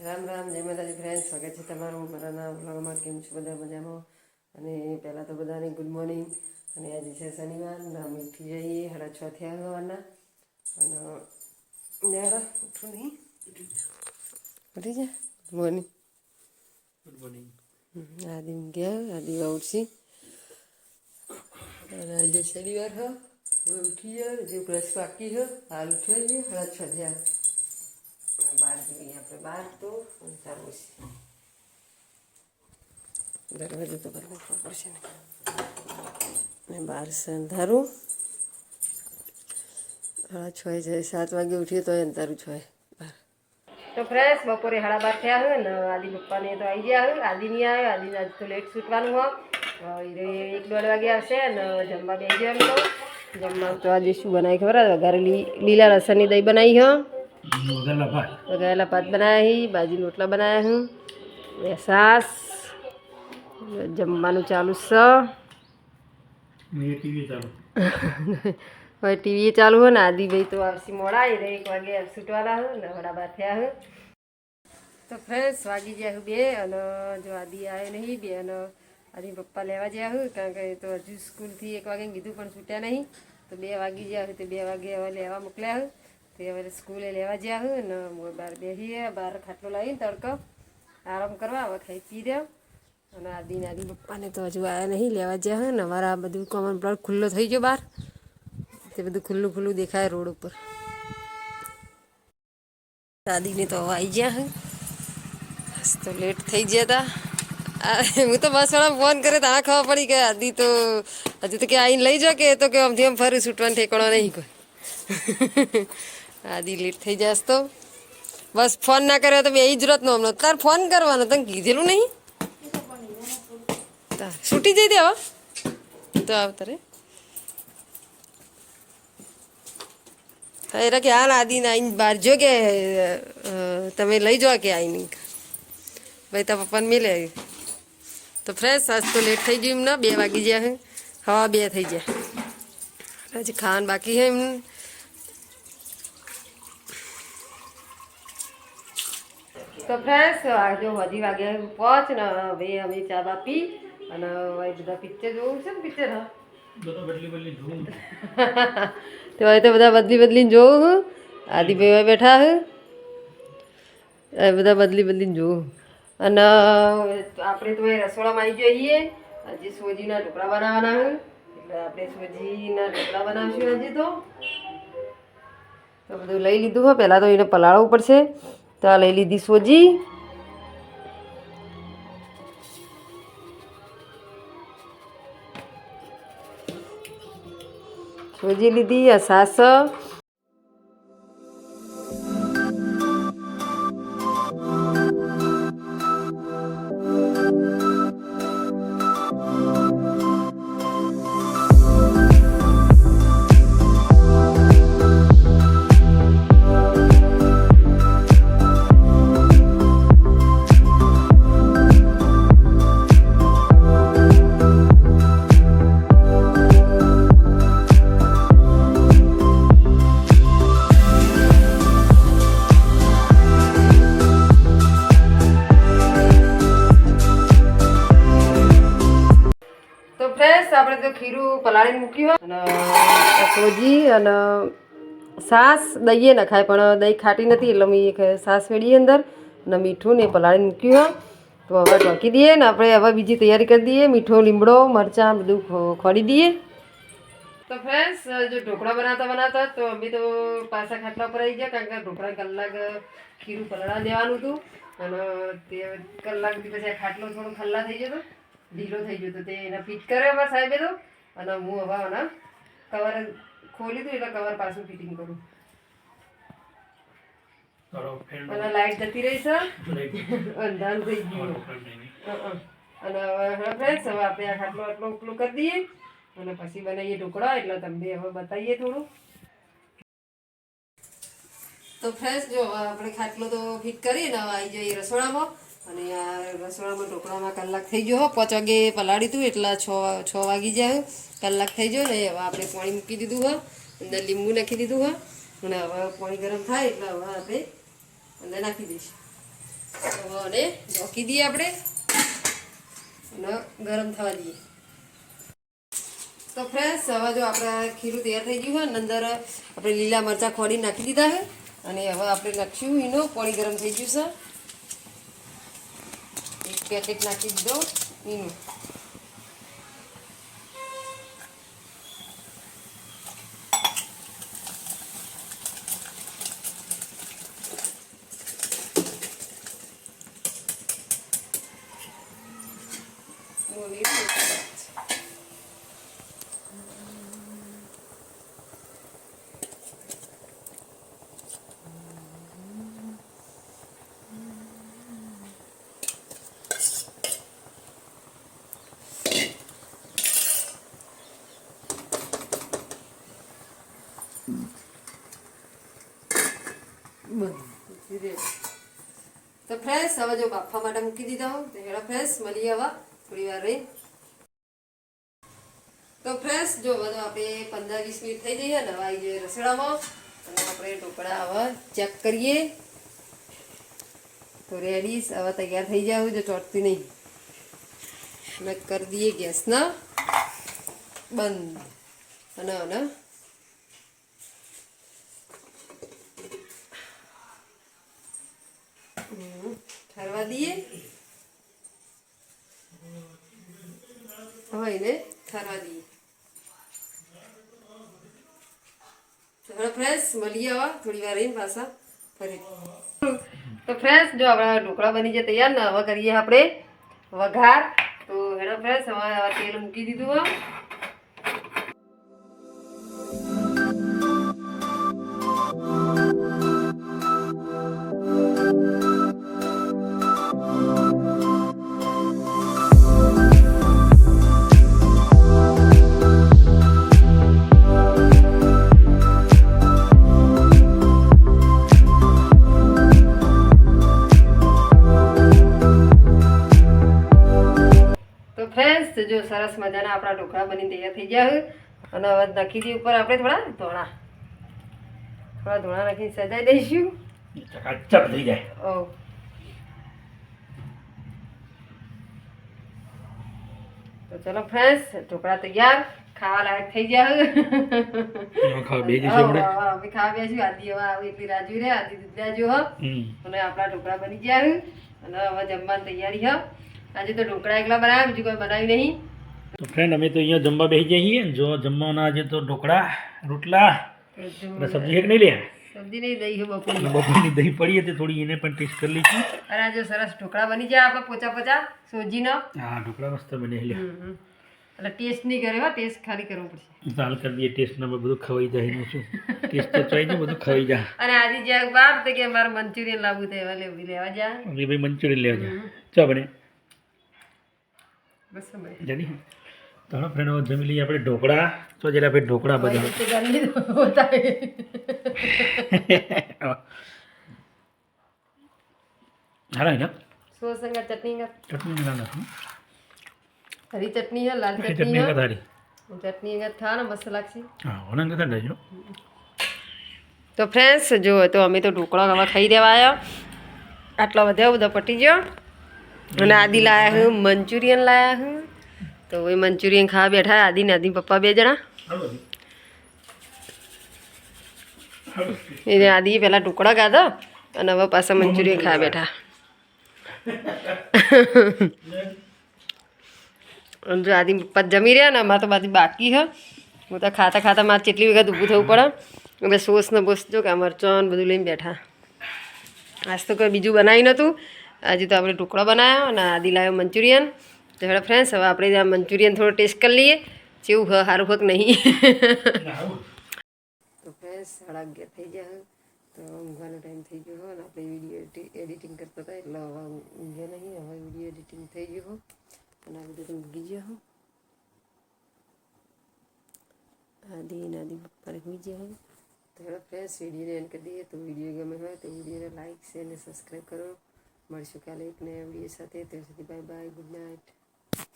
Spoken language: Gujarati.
રામ રામ જય માતાજી ફ્રેન્ડ સ્વાગત છે તમારું બધાના વ્લોગમાં કેમ છો બધા મજામાં? અને પહેલાં તો બધાને ગુડ મોર્નિંગ અને આજે છે શનિવાર અમે ઉઠી જઈએ સાડા છ થયા સવારના અને નેડા ઉઠું નહીં. ઉઠી જા. ગુડ મોર્નિંગ ગુડ મોર્નિંગ આદિ ગયા આદિ ઉઠશી. અને આજે શનિવાર હ. હવે ઉઠી જાય જે બ્રશ બાકી હ. હાલ ઉઠી છે સાડા છ થયા તો અંધારું છે દરવાજો તો બંધ કરવો પડશે ને ને બહાર છે અંધારું સાડા છ જાય સાત વાગે ઉઠીએ તો અંધારું છ બાર તો ફ્રેશ બપોરે સાડા બાર થયા હોય ને આદિ પપ્પાને તો આવી ગયા હોય આદિ નહીં આવ્યો આદિ આજ તો લેટ છૂટવાનું હોય એક દોઢ વાગે આવશે અને જમવા બેસી જવાનું તો જમવા તો આજે શું બનાવી ખબર વઘારેલી લીલા લસણની દહીં બનાવી હા વગરના ભાત. બનાવ્યા હી બાજી રોટલા બનાવ્યા હું ને જમવાનું ચાલુ ચાલુ. હવે ટીવી ચાલુ હોય ને આદિભાઈ તો આવશે મોડા એ એક વાગે છૂટવાના હોય ને વડા બાર થયા હું. તો ફ્રેશ વાગી ગયા હું બે અને જો આદિ આવે નહીં બે અને આદિ પપ્પા લેવા ગયા હું કારણ કે તો હજુ સ્કૂલથી એક વાગે કીધું પણ છૂટ્યા નહીં. તો બે વાગી ગયા હું તો બે વાગે હવે લેવા મોકલ્યા તે હવે સ્કૂલે લેવા જ્યાં હું ને હું બહાર બેસીએ બહાર ખાટલો લાવીને તડકો આરામ કરવા હવે ખાઈ પી રહ્યા અને આદિ આદિ પપ્પાને તો હજુ આવ્યા નહીં લેવા ગયા હોય ને અમારા બધું કોમન પ્લોટ ખુલ્લો થઈ ગયો બહાર તે બધું ખુલ્લું ખુલ્લું દેખાય રોડ ઉપર દાદીને તો આવી ગયા હું તો લેટ થઈ ગયા હતા હું તો બસ ફોન કરે તો આ ખબર પડી કે આદી તો હજુ તો કે આઈને લઈ જાઓ કે તો કે આમ ફરી છૂટવાનું ઠેકાણો નહીં કોઈ આદી લેટ થઈ જાય તો. બસ ફોન ના કર્યો તો બે જરૂરત નો હમણાં. તાર ફોન કરવાનો, તને કીધેલું નહીં? છૂટી જઈ દે હવે તો આવતારે એ કે હાલ આદિને આઈને બહાર જો કે તમે લઈ જાઓ કે આવીને ભાઈ, તારા પપ્પાને મિલે તો ફ્રેશ આજ તો લેટ થઈ ગયું એમને, બે વાગી ગયા હવા બે થઈ ગયા. હજી ખાવાનું બાકી છે એમને. તો ફ્રેશ આજે હજી વાગ્યા પહોંચ ને હવે અમે ચા બા પી અને હવે બધા પિક્ચર જોવું છે ને પિક્ચર તો હવે તો બધા બદલી બદલીને જોઉં હું. આદિભાઈ બેઠા હું. એ બધા બદલી બદલીને જોઉં અને આપણે તો એ રસોડામાં આવી જઈએ આજે સોજીના ઢોકળા બનાવવાના હોય એટલે આપણે સોજીના ઢોકળા બનાવશું આજે તો. તો બધું લઈ લીધું હોય પહેલાં તો એને પલાળવું પડશે. તો આ લઈ લીધી સોજી સોજી લીધી આ સાસ ખીરું પલાળીને મૂક્યું અને સોજી અને સાસ દઈએ નખાય પણ દહીં ખાટી નથી એટલે મેં સાસ વેડીએ અંદર અને મીઠું ને પલાળીને મૂક્યું તો હવે ઢોકી દઈએ ને આપણે હવે બીજી તૈયારી કરી દઈએ મીઠો લીમડો મરચાં બધું ખોડી દઈએ. તો ફ્રેન્ડ્સ જો ઢોકળા બનાવતા બનાવતા તો અમે તો પાછા ખાટલા પર આવી ગયા કારણ કે ઢોકળા કલાક ખીરું પલાળા દેવાનું હતું. અને તે કલાક પછી ખાટલો થોડો ખલ્લા થઈ ગયો હતો ઢીલો થઈ ગયો હતો તે એને ફિટ કર્યો અમારા સાહેબે તો. અને હું હવે આના કવર ખોલી દઉં એટલે કવર પાછું ફિટિંગ કરું. અને લાઈટ જતી રહી છે અંધારું થઈ ગયું. અને હવે ફ્રેન્ડ્સ હવે આપણે આ ખાટલો આટલો ઉપલો કરી દઈએ. અને પછી બનાવીએ ઢોકળા એટલે તમને હવે બતાવીએ થોડું. તો ફ્રેન્ડ્સ જો આપણે ખાટલો તો ફિટ કરીએ ને હવે આવી જઈએ રસોડામાં. અને આ રસોડામાં ઢોકળામાં કલાક થઈ ગયો પાંચ વાગે પલાળી હતું એટલે છ છ વાગી જાય કલાક થઈ ગયો ને, હવે આપણે પાણી મૂકી દીધું હોય અંદર લીંબુ નાખી દીધું હોય અને હવે પાણી ગરમ થાય એટલે હવે આપણે અંદર નાખી દઈશું. અને ઢોકી દઈએ આપણે. અને ગરમ થવા દઈએ. તો ફ્રેન્ડ્સ હવે જો આપણે ખીરું તૈયાર થઈ ગયું હોય અંદર આપણે લીલા મરચાં ખોડી નાખી દીધા છે અને હવે આપણે નાખ્યું એનો પાણી ગરમ થઈ ગયું છે. પેકેટ નાખી દીધો એનું તો ફ્રેશ હવે જો બાફવા માટે મૂકી દીધા હો તો હેડો ફ્રેશ મળી હવે થોડી વાર રહી. તો ફ્રેશ જો બધું આપણે પંદર વીસ મિનિટ થઈ જઈએ ને હવે આવી જઈએ રસોડામાં. અને આપણે ઢોકળા હવે ચેક કરીએ. તો રેડી હવે તૈયાર થઈ જાય જો ચોટતી નહીં. મેં કરી દઈએ ગેસના. બંધ. અને અને. દઈએ. હવે એને ઠરવા દઈએ. હવે ફ્રેશ મળીએ હવે. થોડી વાર રહીને પાછા ફરી. તો ફ્રેશ જો આપણા ઢોકળા બની જાય તૈયાર, ને હવે કરીએ આપણે વઘાર. તો હેડો ફ્રેશ હવે હવે તેલ મૂકી દીધું, હો. સરસ મજાના આપણા ઢોકળા બની તૈયાર થઈ ગયા અને હવે નાખી દઈએ ઉપર આપણે થોડા ધોળા થોડા ધોળા નાખીને સજાઈ દઈશું. ચકાચક થઈ જાય. ઓ. તો ચલો ફ્રેન્ડ્સ ઢોકળા તૈયાર. ખાવા લાયક થઈ ગયા ખાવા બે જશે આપણે અમે ખાવા બેસી આદી હવે આવી એટલી રાજુ રે આદી દૂધ હમ. અને આપણા ઢોકળા બની ગયા. અને હવે જમવાની તૈયારી હ. આજે તો ઢોકળા એકલા બનાવ્યા બીજું કોઈ બનાવ્યું નહીં. તો ફ્રેન્ડ અમે તો અહીંયા જમવા બેસી જઈએ છીએ. જો જમવાના આજે તો ઢોકળા રોટલા અને સબ્જી એક નહીં લે? સબ્જી નહીં દહીં બપોરની. દહીં પડી હતી થોડી એને પણ ટેસ્ટ કરી લીધી અને સરસ ઢોકળા બની જાય આપણે પોચા પોચા સોજીનો. હા ઢોકળા મસ્ત બની લે. એટલે ટેસ્ટ નહીં કર્યો હો ટેસ્ટ ખાલી કરવો પડશે. ચાલ કરી દઈએ ટેસ્ટના બધું ખવાઈ જાય એનું શું? ટેસ્ટ તો ચાઈ બધું ખવાઈ જાય. અને આજે જ્યાં તો કે મારે મંચુરિયન લાવવું તો એવા લેવું લેવા જા. ભાઈ મંચુરિયન લેવા જાય ચા બને ત્રણ ફ્રેન્ડો જમી લઈએ આપણે ઢોકળા. તો જરા આપણે ઢોકળા બધા. હારા ને સો ચટણી કા? ચટણી ના ના હરી ચટણી હે લાલ ચટણી ચટણી કા થારી ચટણી કા થા ને મસાલા કી હા ઓના ને થાડે જો તો ફ્રેન્ડ્સ જો તો અમે તો ઢોકળા નવા ખાઈ દેવા આવ્યા આટલા બધા બધા પટી ગયો. અને આદિ લાયા હું મંચુરિયન લાયા હું. તો એ મંચુરિયન ખાવા બેઠા આદિ ને આદિ પપ્પા બે જણા. એને આદિએ પહેલાં ટુકડા ખાધો અને હવે પાછા મંચુરિયન ખાવા બેઠા. જો આદિ પપ્પા જમી રહ્યા ને અમારે તો બાજુ બાકી હ હું તો ખાતા ખાતા મારે કેટલી વખત ઊભું થવું પડે. એટલે સોસ ને બોસ જો કે મરચો બધું લઈને બેઠા. આજ તો કોઈ બીજું બનાવી નહોતું. આજે તો આપણે ઢોકળા બનાવ્યા અને આદિ લાવ્યો મંચુરિયન. તો હેડો ફ્રેન્ડ્સ હવે આપણે આ મંચુરિયન થોડો ટેસ્ટ કરી લઈએ. જેવું હ, સારું હક નહીં. તો ફ્રેન્ડ્સ સાડા અગિયાર થઈ ગયા તો ઊંઘવાનો ટાઈમ થઈ ગયો અને આપણે વીડિયો એડિટિંગ કરતા હતા. એટલે હવે ઊંઘ્યા નહીં, હવે વીડિયો એડિટિંગ થઈ ગયો અને આ બધું ઊંઘી ગયા હો. આદિ નાદી પપ્પાને ઊંઘી ગયા હોય તો હેડો ફ્રેન્ડ્સ વિડીયોને એન્ડ કરી દઈએ. તો વીડિયો ગમે હોય તો વિડીયોને લાઈક શેર અને સબસ્ક્રાઈબ કરો. મળીશું કાલે એક નયા સાથે ત્યાં સુધી બાય બાય ગુડ નાઇટ